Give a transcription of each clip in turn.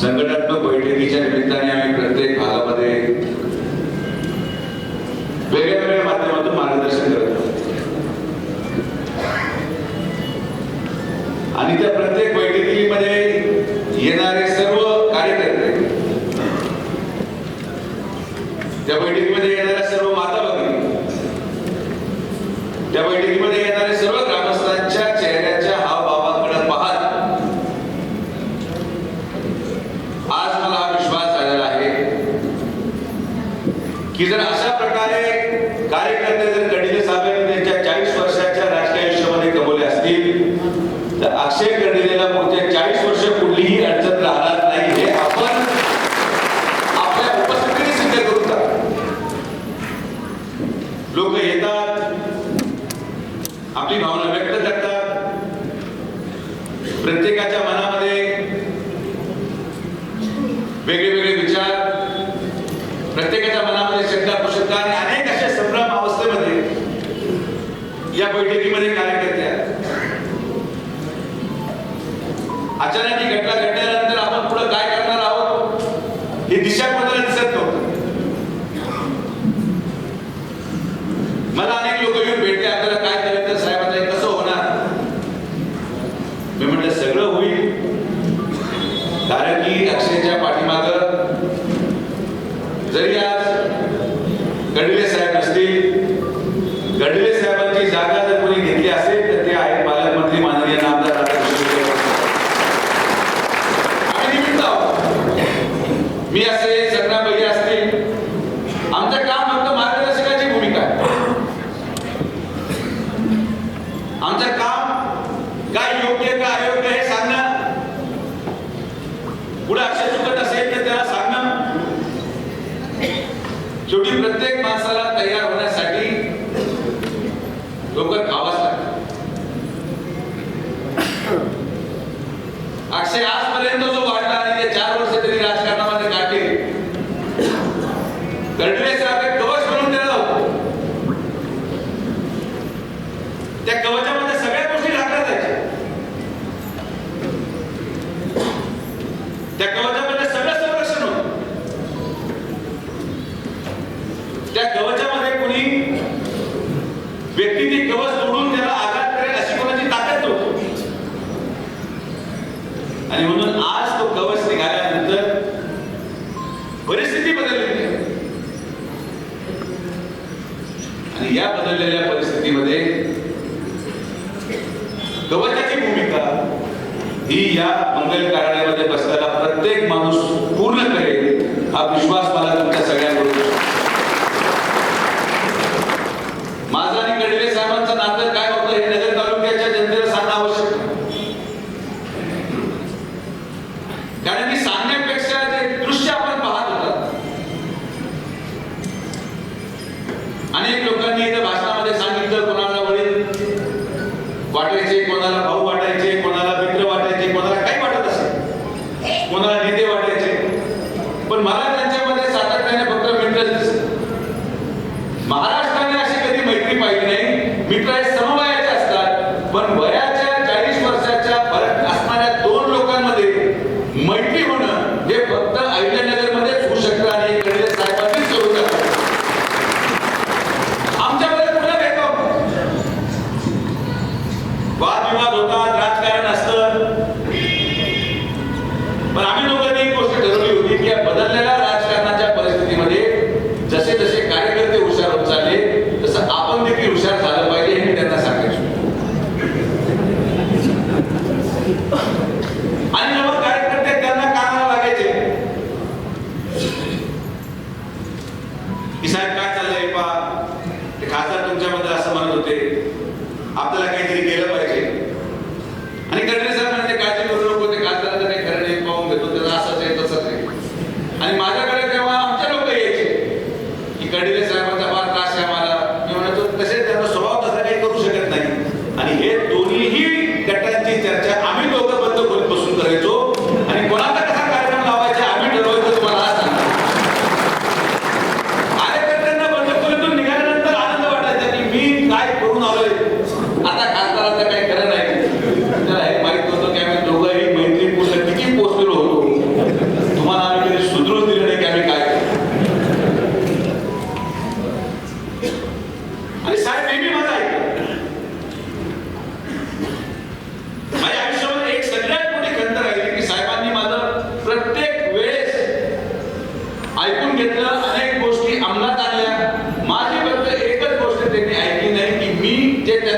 संघटनात्मक बैठकीच्या निमित्ताने आम्ही प्रत्येक भागामध्ये वेगळ्या वेगळ्या माध्यमातून मार्गदर्शन करतो आणि त्या प्रत्येक बैठकीमध्ये येणारे सर्व कार्यकर्ते त्या बैठकीमध्ये मी म्हटलं सगळं होईल. कारण की अक्षयच्या पाठीमाग जरी आज गडले साहेब असतील गडले साहेबांची जागा आतापर्यंत जो वाढला आहे ते चार वर्ष तरी राजकारण या मंगल कार्यालयामध्ये बसलेला प्रत्येक माणूस पूर्ण करेल हा विश्वास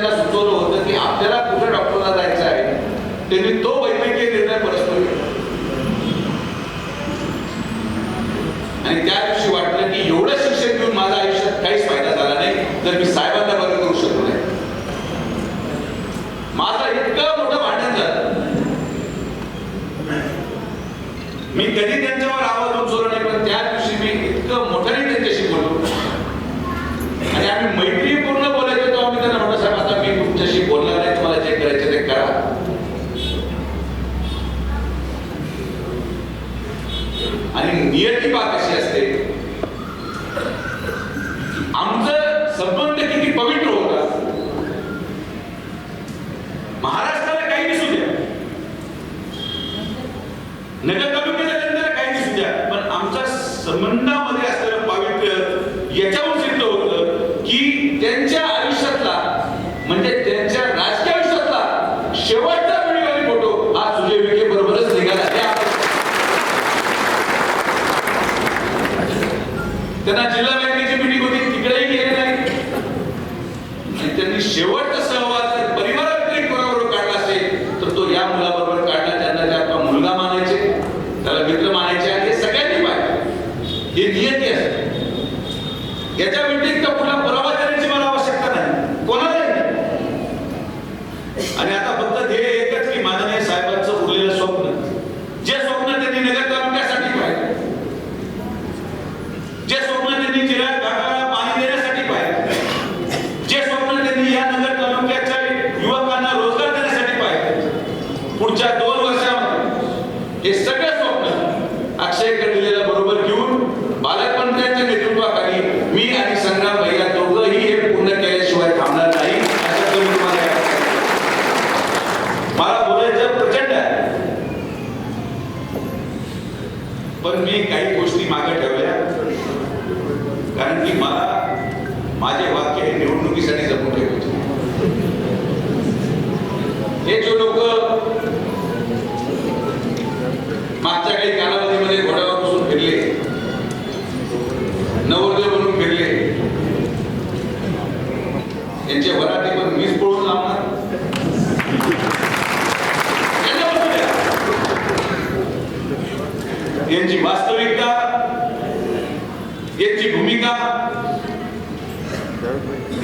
त्यांना सुचवलं होतं की आपल्याला कुठे डॉक्टरला जायचं आहे त्यांनी तो वैद्यकीय निर्णय परस्पर आणि त्या दिवशी वाटलं की एवढं शिक्षण घेऊन माझ्या आयुष्यात काहीच फायदा झाला नाही तर मी साहेबांना बरं करू शकलो नाही. माझा इतकं मोठं भांडण झालं. मी कधी त्यांच्यावर आवाज उचलला नाही पण त्या दिवशी मी इतकं मोठ्याने त्यांच्याशी बोललो. आणि आम्ही मैत्री नियती बात अशी असते? आमचं संबंध किती पवित्र होता. महाराष्ट्राला काही दिसू द्या. नगर तालुक्याच्या जनतेला काही दिसू द्या. पण आमच्या संबंधामध्ये असलेलं पवित्र याच्यावर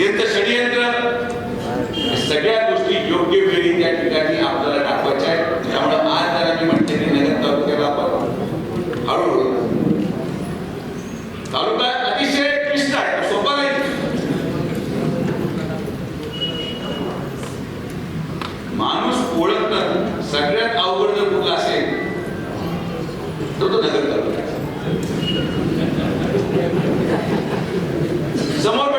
यांचं षडयंत्र. सगळ्या गोष्टी योग्य वेळी त्या ठिकाणी आपल्याला दाखवायच्या आहेत. त्यामुळे आज मी म्हणते नगर तालुक्याला आपण हळूहळू तालुका अतिशय क्लिष्ट आहे. सोपा नाही. माणूस सगळ्यात अवघड जर कुठला असेल तो तो नगर तालुका समोर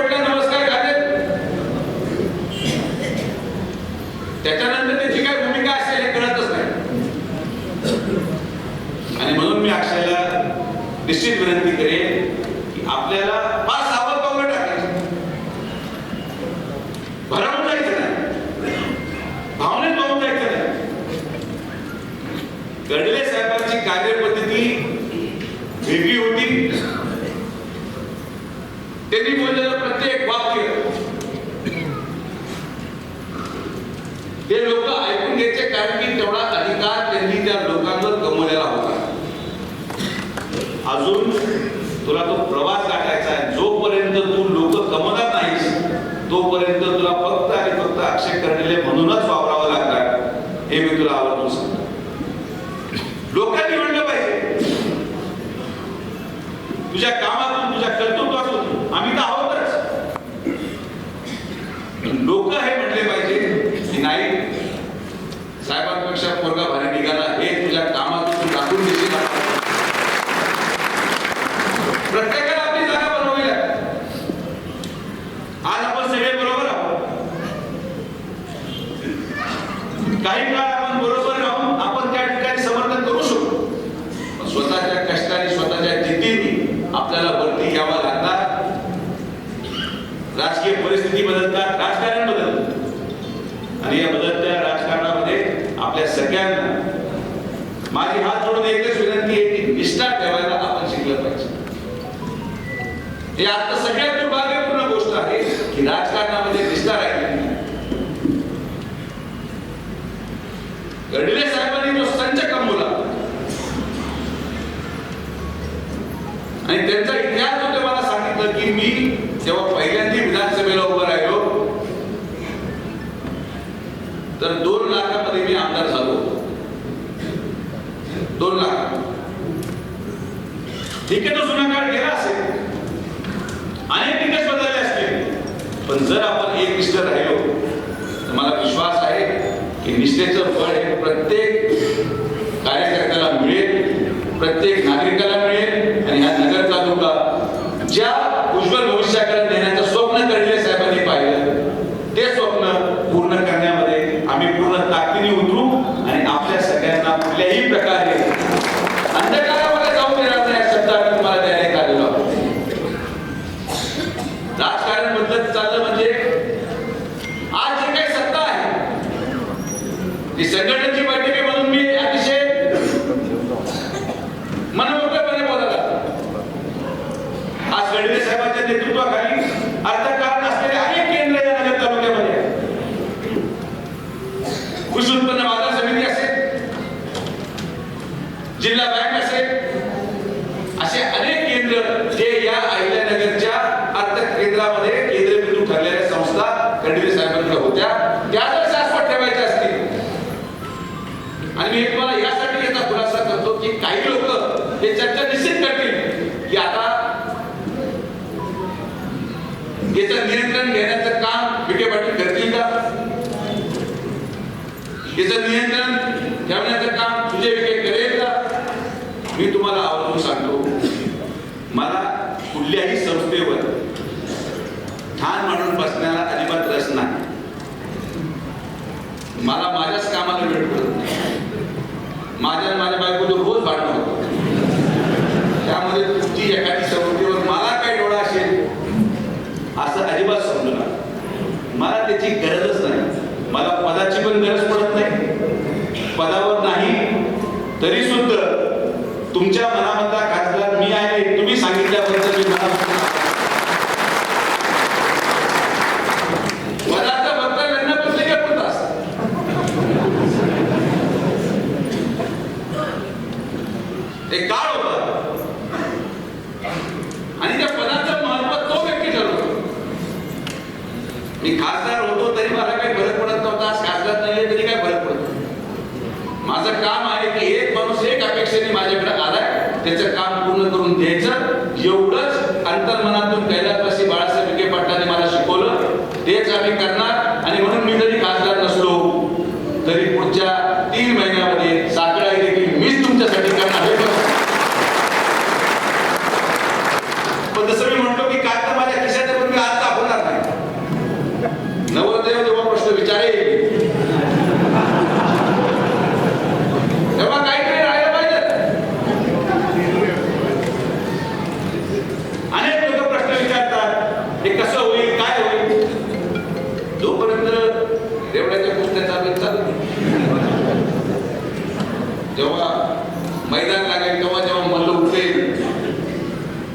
तुझ्या कामात सगळ्यांना माझी हात जोडून एकच विनंती आहे की निष्ठा ठेवायला आपण शिकलं पाहिजे. हे आता सगळ्यात दुर्भाग्यपूर्ण गोष्ट आहे की राजकारणामध्ये निष्ठा राहिली गडले साहेबांनी जो संच कमवला आणि त्यांचा इतिहास होते मला सांगितलं की मी जेव्हा पहिल्यांदा विधानसभेला उभा राहिलो तर दोन लाखामध्ये मी आमदार झालो. दोन लाख ठीक आहे तो जुना काळ गेला असेल अनेक निकष बदलले असतील पण जर आपण एक निष्ठ राहिलो तर मला विश्वास आहे की निष्ठेचं फळ हे प्रत्येक कार्यकर्त्याला मिळेल प्रत्येक नागरिकाला मिळेल आणि हा नगर तालुका ज्या उज्ज्वल भविष्याकडे नेण्याचं स्वप्न करणे साहेबांनी पाहिलं ते स्वप्न पूर्ण करण्यामध्ये आम्ही पूर्ण ताकदीने उतरू आणि आपल्या सगळ्यांना कुठल्याही प्रकारे अंधकारामध्ये जाऊ देणार नाही या शब्द आम्ही तुम्हाला देण्यात आलेलो आहोत राजकारण बदलत चाललं म्हणजे आज जे काही सत्ता आहे ती संघटनेची बैठकी म्हणून मी अतिशय मनमोकळेपणे बोलत आहे. आज गडवे साहेबांच्या नेतृत्वाखाली अर्थकारण असलेले अनेक केंद्र या नगर तालुक्यामध्ये आहेत. कृषी उत्पन्न बाजार समिती असेल जिल्हा बँक असेल असे अनेक केंद्र जे या अहिल्यानगरच्या अर्थ केंद्रामध्ये केंद्रबिंदू ठरलेल्या संस्था खंडिरे साहेबांकडे होत्या. त्या जर शाश्वत ठेवायच्या असतील आणि मी तुम्हाला यासाठी याचा खुलासा करतो की काही लोक हे चर्चा निश्चित करतील की आता याचं नियंत्रण घेण्याचं काम विखे पाटील करतील का? याचं नियंत्रण ठेवण्याचं काम तुझे विखे करेल का मी तुम्हाला आवर्जून सांगतो मला कुठल्याही संस्थेवर ठाण मांडून बसण्याला अजिबात रस नाही मला माझ्याच कामाला वेळ पडत नाही माझ्या माझ्या बायकोचं रोज भांडण होतं. त्यामध्ये ती एखादी संस्थेवर मला काय डोळा असेल असं अजिबात समजू नका मला त्याची गरजच नाही मला पदाची पण गरज पडत नाही पदावर नाही तरी सुद्धा तुमच्या मनामधला खासदार मी आहे तुम्ही सांगितल्याबद्दल मी मनापासून पदाचा फक्त लग्न पत्रिकेपुरता असतं एक काळ होता आणि त्या पदाचं महत्त्व तो व्यक्ती ठरवतो मी खासदार होतो तरी मला काही फरक पडत नव्हता आज खासदार नाही तरी काय फरक पडतो माझं काम आहे की एक माणूस एक अपेक्षेने माझ्याकडे आलाय त्याचं काम पूर्ण करून द्यायचं एवढंच अंतर्मनातून कैलासवासी बाळासाहेब विखे पाटलांनी मला शिकवलं तेच आम्ही करणार आणि म्हणून मी जरी खासदार नसलो तरी पुढच्या तीन महिन्यामध्ये साखळा देखील मीच तुमच्यासाठी करणार हे बघ. पण जसं मी म्हणतो की काय तर माझ्या खिशात पण मी आज दाखवणार नाही नवरदेव जेव्हा प्रश्न विचारेल तेव्हा काहीतरी राहायला पाहिजे अनेक लोक प्रश्न विचारतात हे कसं होईल काय होईल जोपर्यंत रेवड्याच्या कुस्त्या चालू आहेत, चालू दे. जेव्हा मैदान लागेल तेव्हा जेव्हा मल्ल उठेल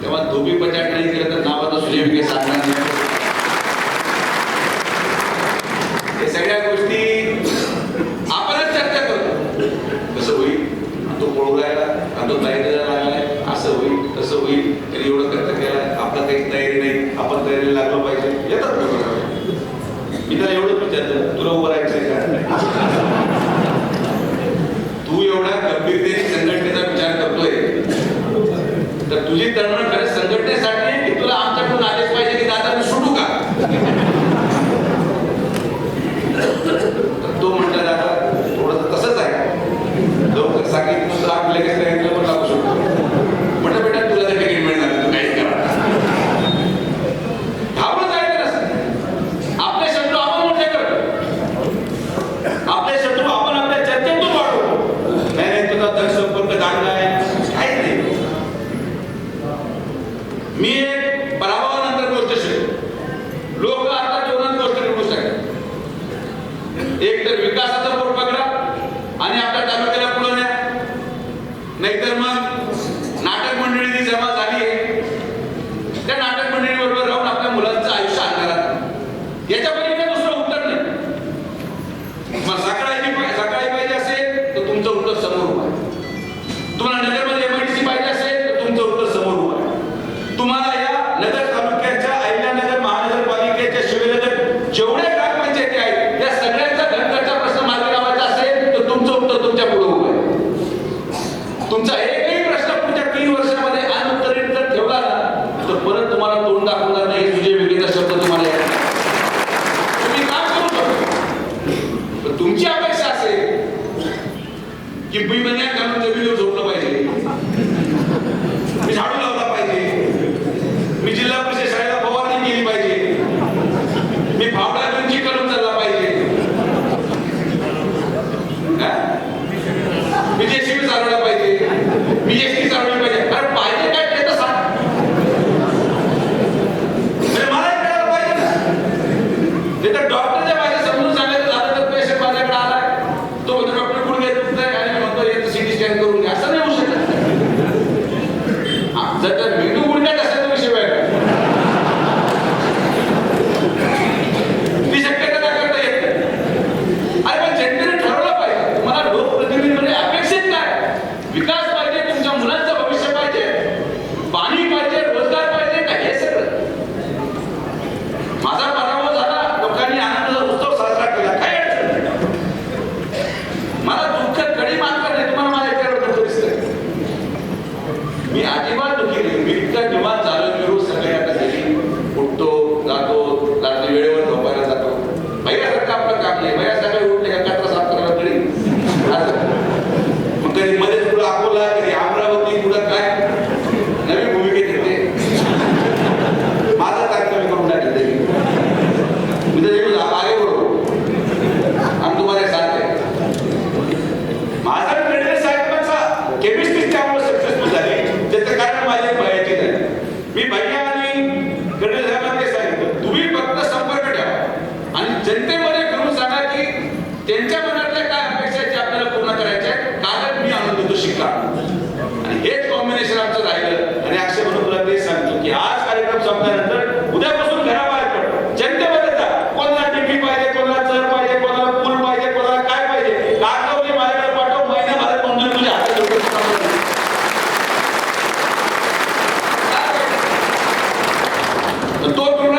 तेव्हा धोबी पचाट नाही केलं तर नावाचा सुजय विखे सांगणार हे सगळ्या गोष्टी आपणच चर्चा करतो. कसं होईल. तो पळू राहिला आणि तो तयारीला लागलाय असं होईल तसं होईल. तरी एवढं खर्च केलाय आपला काही तयारी नाही. आपण तयारीला लागलो पाहिजे. येतात मी त्याला एवढंच विचारलं तुला उभं राहायचंय का? तू एवढा गंभीरतेने संघटनेचा विचार करतोय. तर तुझी तळमळ खरंच संघटनेसाठी आहे की तुला आमच्याकडून आदेश पाहिजे की दादा मी सुटू का तर तो म्हटला दादा थोडस तसंच आहे लवकर सांगितलं तर आपल्या लगेच विचार करून घ्या. असं नाही होऊ शकत जर मी Eu estou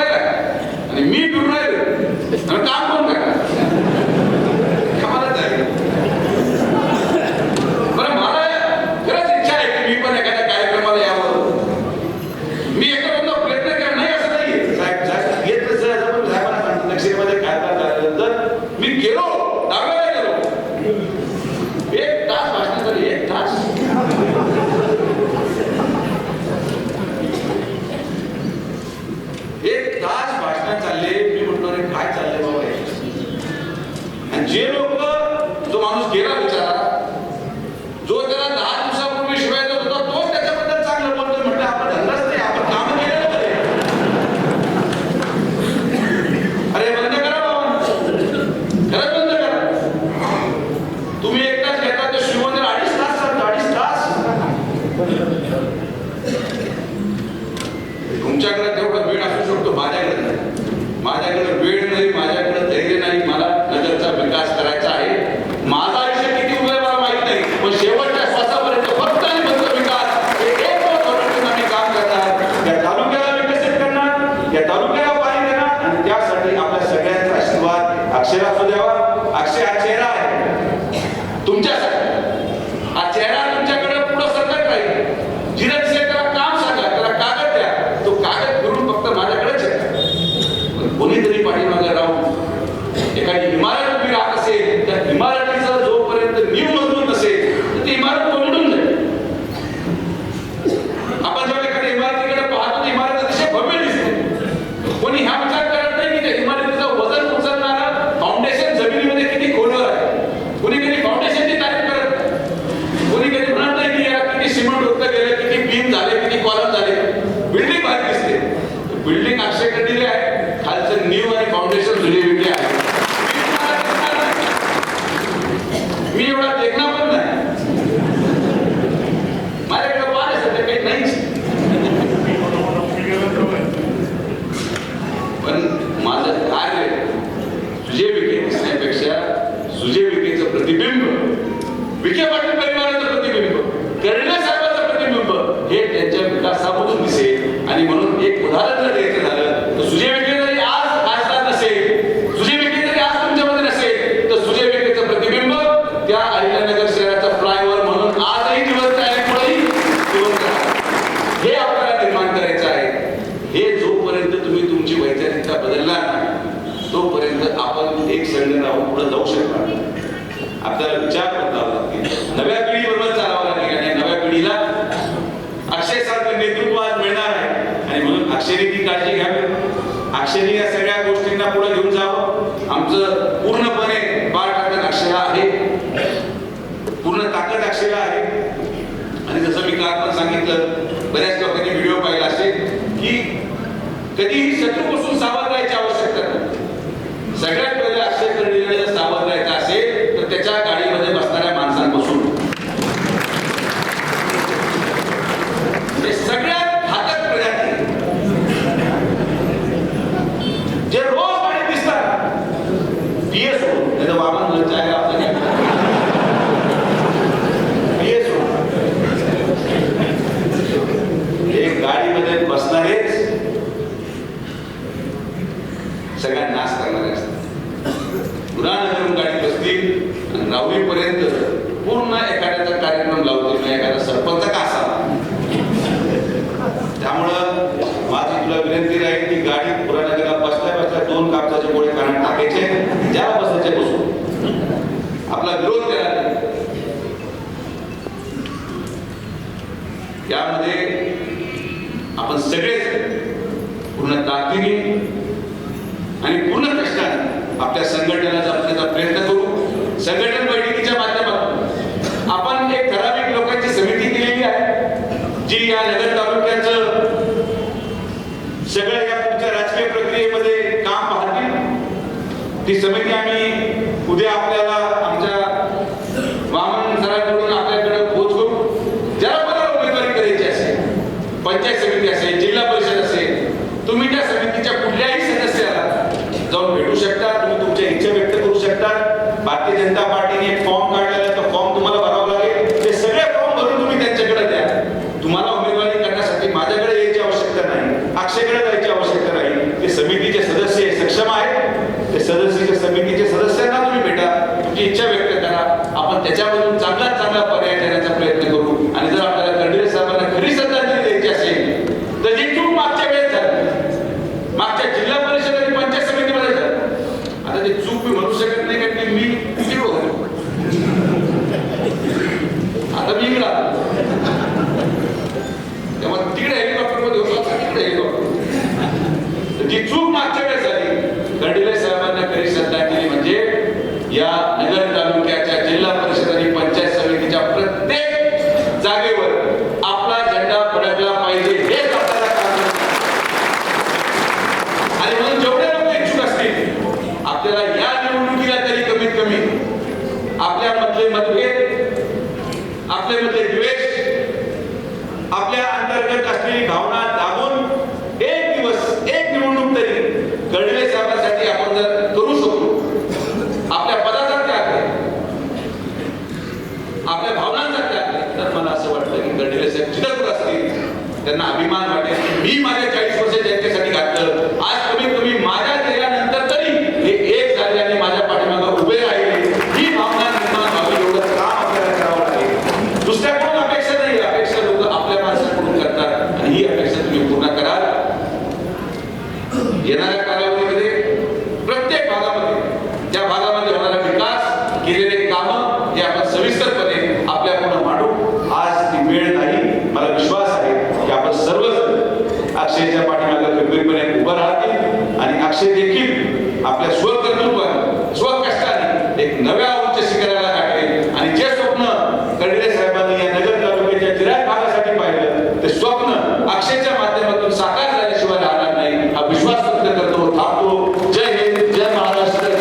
बऱ्याच लोकांनी व्हिडिओ पाहिला असेल की कधीही शत्रूपासून सावध राहायची आवश्यकता नाही सगळ्यात पहिले आश्चर्य वासना हेच सगळ्या नाश करणारे असतात. पुराण करून गाडी बसतील राहुलीपर्यंत पूर्ण एखाद्याचा कार्यक्रम लावतील ना एखादा आपण सगळेच पूर्ण ताकदीने आणि पूर्ण कष्टाने आपल्या संघटनेला जपण्याचा प्रयत्न करू. संघटन बैठकीच्या माध्यमातून आपण एक ठराविक लोकांची समिती केलेली आहे जी या नगर पंचायत समिती असेल जिल्हा परिषद असेल तुम्ही त्या समितीच्या कुठल्याही सदस्याला जाऊन भेटू शकता तुम्ही तुमच्या इच्छा व्यक्त करू शकता. भारतीय जनता पार्टी దిక్సూపు మార్చాడు